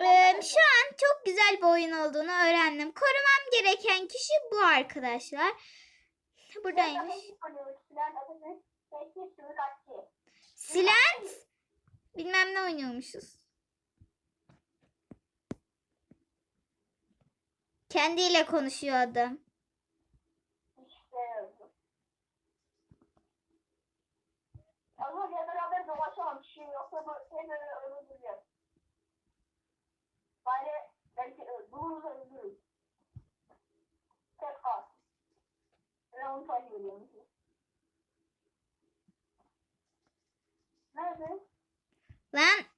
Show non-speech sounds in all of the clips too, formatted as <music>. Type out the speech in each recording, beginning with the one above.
Ee, şu an çok güzel bir oyun olduğunu öğrendim. Korumam gereken kişi bu arkadaşlar. Buradaymış. Silent. Bilmem ne oynuyormuşuz. Kendiyle konuşuyor adam. 来。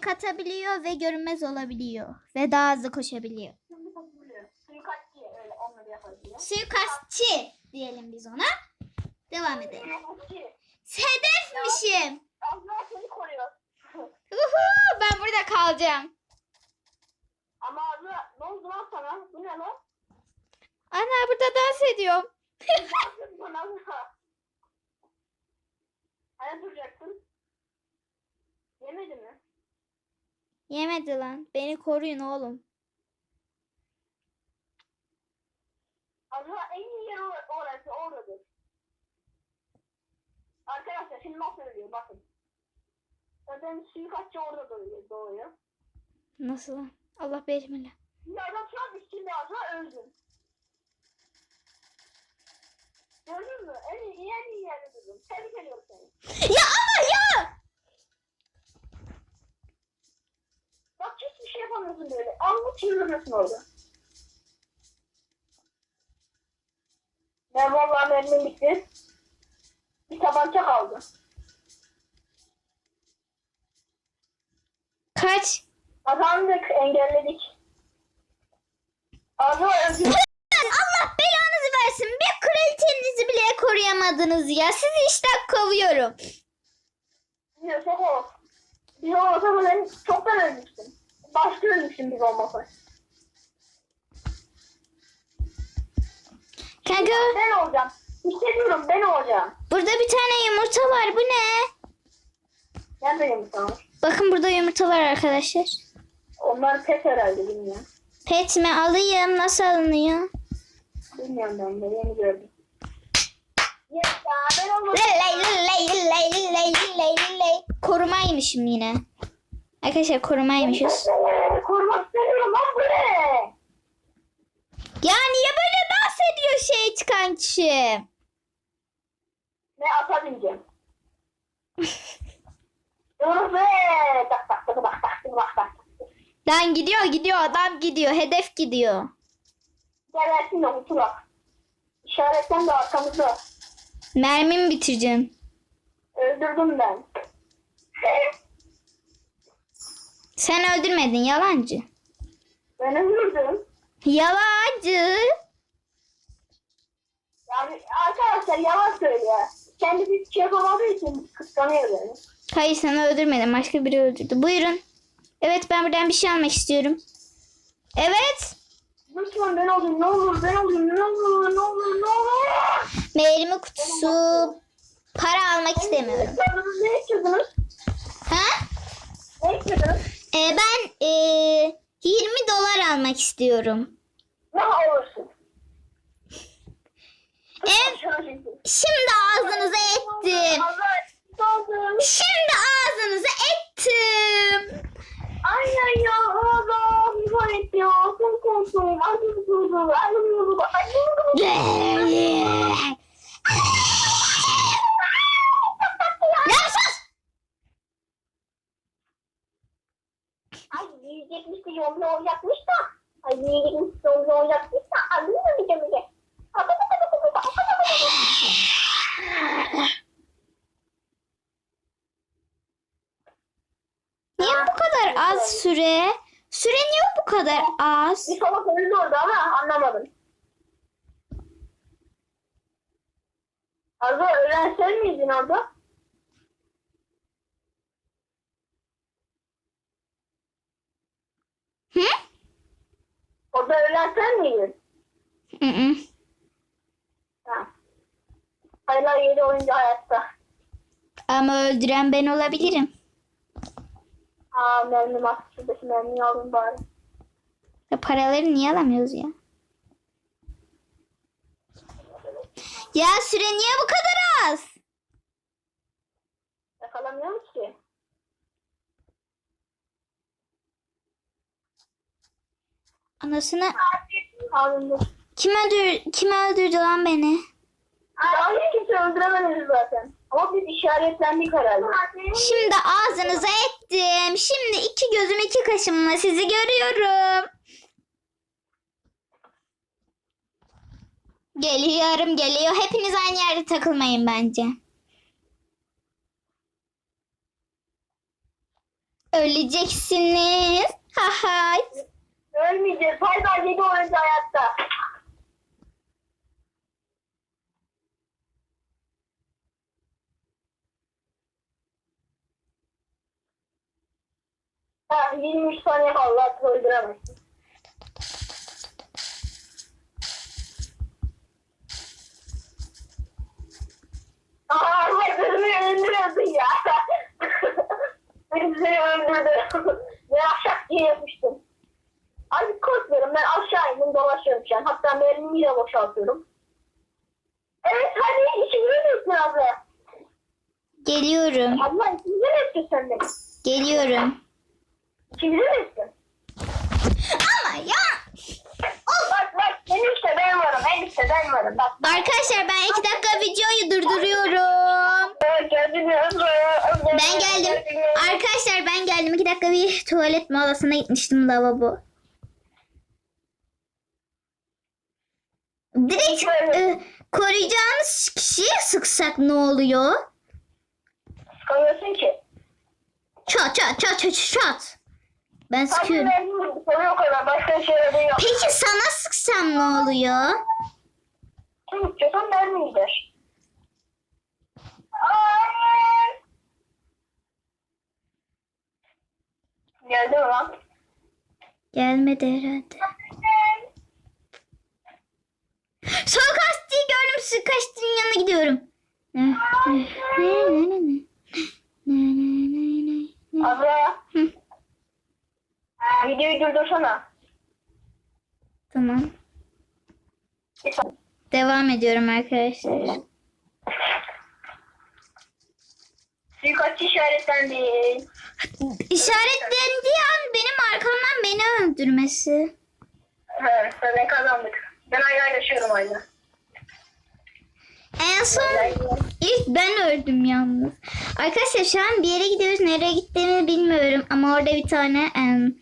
Tek atabiliyor ve görünmez olabiliyor ve daha hızlı koşabiliyor. Suikastçı diyelim biz ona. Devam edelim. Hedefmişim. <laughs> Uhu, ben burada kalacağım. Ama abla ne oldu lan sana? Bu ne lan? Ana burada dans ediyorum. <laughs> Hani duracaksın? Yemedi mi? Yemedi lan. Beni koruyun oğlum. Abla en iyi yer or- orası oradadır. Arkadaşlar şimdi nasıl ölüyor bakın. Zaten suikastçı orada doğuyor. doğuyor. Nasıl lan? Allah besmele. Şimdi adam şu an üstünde azra öldü. Gördün mü? En iyi, en iyi yerde durdum. Tebrik ediyorum seni. Ya ama ya! Bak hiçbir şey yapamıyorsun böyle. Anlık çığırıyorsun orada. Ben vallahi memnun bitti. Bir tabanca kaldı. Kaç? Kazandık, engelledik. Öldü. Allah belanızı versin. Bir kraliçenizi bile koruyamadınız ya. Sizi işten kovuyorum. Biz çok ol. Biz olmasa ben çoktan ölmüştüm. Başta ölmüştüm biz olmasa. Kanka Ben olacağım. Hissediyorum ben olacağım. burada bir tane yumurta var. Bu ne? Neredeyim sana? Bakın burada yumurta var arkadaşlar. Onlar pet herhalde bilmiyorum. Pet mi alayım? Nasıl alınıyor? Bilmiyorum ben de yeni gördüm. Lay lay lay lay lay lay. Korumaymışım yine. Arkadaşlar korumaymışız. Korumak istemiyorum lan bu ne? Ya niye böyle dans ediyor şey çıkan kişi? Ne ata bineceğim. <laughs> Dur be. Tak tak tak tak tak tak tak. Lan gidiyor gidiyor adam gidiyor hedef gidiyor. Gebersin de oturak. İşaretten de arkamızda. Mermimi bitireceğim. Öldürdüm ben. Sen öldürmedin yalancı. Ben öldürdüm. Yalancı. Yani arkadaşlar yalan söylüyor. Kendi bir şey yapamadığı için kıskanıyor beni. Hayır sen öldürmedin başka biri öldürdü. Buyurun. Evet ben buradan bir şey almak istiyorum. Evet. Lütfen ben olayım ne olur ben olayım ne olur ne olur ne olur. Mermi kutusu. Para almak istemiyorum. Ne istiyordunuz? Ha? Ne istiyordunuz? Ee, ben ee, 20 dolar almak istiyorum. Ne olursun. Evet. Şimdi. Ağzınıza ettim. Şimdi ağzınıza ettim. Aynen ya adam garip ya. Çok korktum. Adım durdum. Adım durdum. Adım durdum. Ay yiyecekmiş de yolda olacakmış da. Ay yiyecekmiş de yolda olacakmış da. Adım mı bir de bir de. Yeah az süre? Süre niye bu kadar az? Bir salak öldü orada ama anlamadım. Arda ölen sen miydin orada? Hı? Orada ölen sen miydin? Hı hı. Ha. Hala yedi oyuncu hayatta. Ama öldüren ben olabilirim. Aa mermi bak. Şuradaki mermiyi alın bari. Ya paraları niye alamıyoruz ya? Ya süre niye bu kadar az? Yakalamıyoruz ki. Anasını Alındı. kim öldür kim öldürdü lan beni? Hiç kimse öldüremediniz zaten. Ama biz işaretlendik herhalde. Şimdi ağzınıza ettim. Şimdi iki gözüm iki kaşımla sizi görüyorum. Geliyorum geliyor. Hepiniz aynı yerde takılmayın bence. Öleceksiniz. Ha ha. Ölmeyeceğiz. Hala yedi oyuncu hayatta. Ha, 23 saniye kaldı artık öldüremezsin. Aa, beni ya. Beni seni öldürdü. Ben aşağı diye yapmıştım. Abi korkmuyorum ben aşağı indim dolaşıyorum şu an. Hatta mermimi de boşaltıyorum. Evet hadi içimize misin abla? Geliyorum. Abla içimize mi sen de? Geliyorum. İçimize mi ettin? Ama ya. Bak bak en üstte ben varım en üstte ben varım bak. Arkadaşlar ben iki dakika videoyu durduruyorum. Ben geldim. Arkadaşlar ben geldim. İki dakika bir tuvalet molasına gitmiştim lavabo. Direkt e, koruyacağımız kişiye sıksak ne oluyor? Sıkamıyorsun ki. Çat çat çat çat çat. Ben sıkıyorum. soru o kadar başka şey de yok. Peki sana sıksam ne oluyor? Kim istiyorsan mermi gider. Hayır. Geldi mi lan? Gelmedi herhalde. Sol kastiği gördüm. Su kastiğin yanına gidiyorum. Abla. Hı. Videoyu durdursana. Tamam. Devam ediyorum arkadaşlar. Suikastçı işaretlendi. İşaretlendiği an benim arkamdan beni öldürmesi. Evet, ne kazandık. Ben hala yaşıyorum hala. En son ilk ben öldüm yalnız. Arkadaşlar şu an bir yere gidiyoruz. Nereye gittiğimi bilmiyorum. Ama orada bir tane em,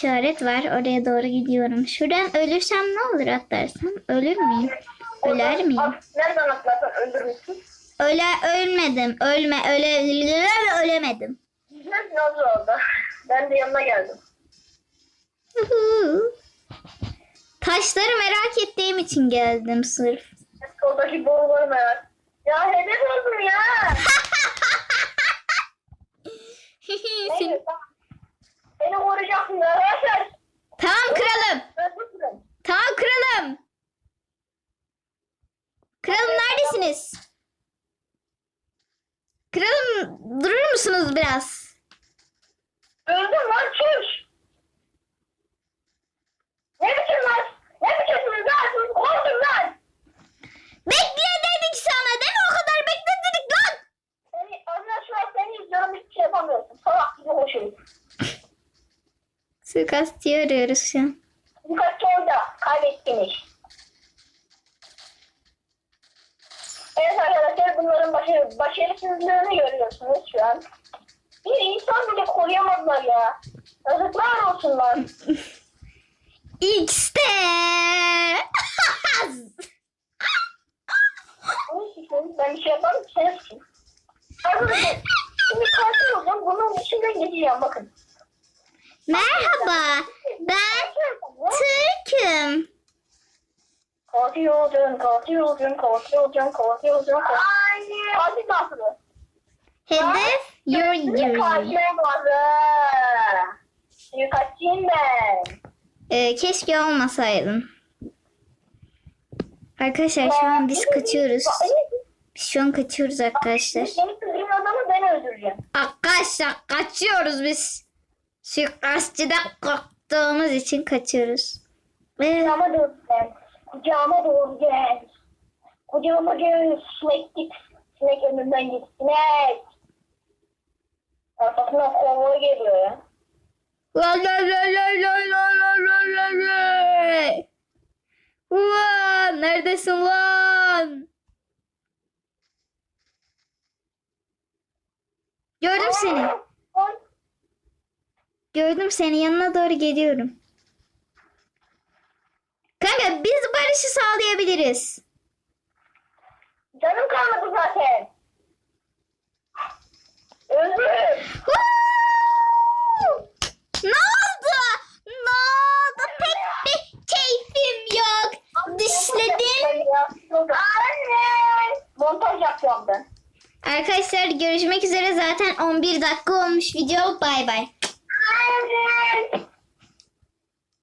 işaret var. Oraya doğru gidiyorum. Şuradan ölürsem ne olur atlarsam? Ölür müyüm? Öler miyim? At- Nereden atlarsan öldürmüşsün. Öle ölmedim. Ölme öle ölemedim. Güzel nasıl oldu? Ben de yanına geldim. Taşları merak ettiğim için geldim sırf. Soldaki boruları merak. Ya hedef oldum ya. <laughs> Neyse. Beni vuracaksın arkadaşlar. tamam kralım. Tamam kralım. Kralım neredesiniz? Kralım durur musunuz biraz? Öldüm lan çüş. Ne biçim lan? Ne biçimsiniz lan? Siz korkun lan. Bekle dedik sana değil mi? O kadar bekledik lan. Seni, arkadaşlar seni izliyorum hiçbir şey yapamıyorsun. Salak gibi hoşum. Suikastçıyı arıyoruz şu an. Birkaç orada kaybettiniz. Evet arkadaşlar bunların başarı, başarısızlığını görüyorsunuz şu an. Bir insan bile koruyamadılar ya. Yazıklar olsun lan. X'te. <laughs> Ben bir şey yapmadım ki sen. Arkadaşlar şimdi katil olacağım. Bunun içinden geçeceğim bakın. Merhaba. Ben Türk'üm. Katil olacağım, katil olacağım. Anne. Katil nasıl? Hedef year. olmadı. Suikastçıyım ben. Ee, keşke olmasaydın. Arkadaşlar şu an biz kaçıyoruz. Biz şu an kaçıyoruz arkadaşlar. Seni kızdırın adamı ben öldüreceğim. Arkadaşlar kaçıyoruz biz. Suikastçıdan korktuğumuz için kaçıyoruz. Ee, Kucağıma doğru gel. Kucağıma doğru gel. Kucağıma gel. Sinek git. Sinek önümden git. Sinek. Arkasından konvoy geliyor ya. La la la la la la la la la la. Ulan neredesin lan? Gördüm seni. Gördüm seni yanına doğru geliyorum. Kanka biz barışı sağlayabiliriz. Canım kalmadı zaten. Öldüm. Huu! Ne oldu? Ne oldu? Pek bir keyfim yok. Dişledim. Anne. Montaj yapıyorum ben. Arkadaşlar görüşmek üzere zaten 11 dakika olmuş video. Bay bay.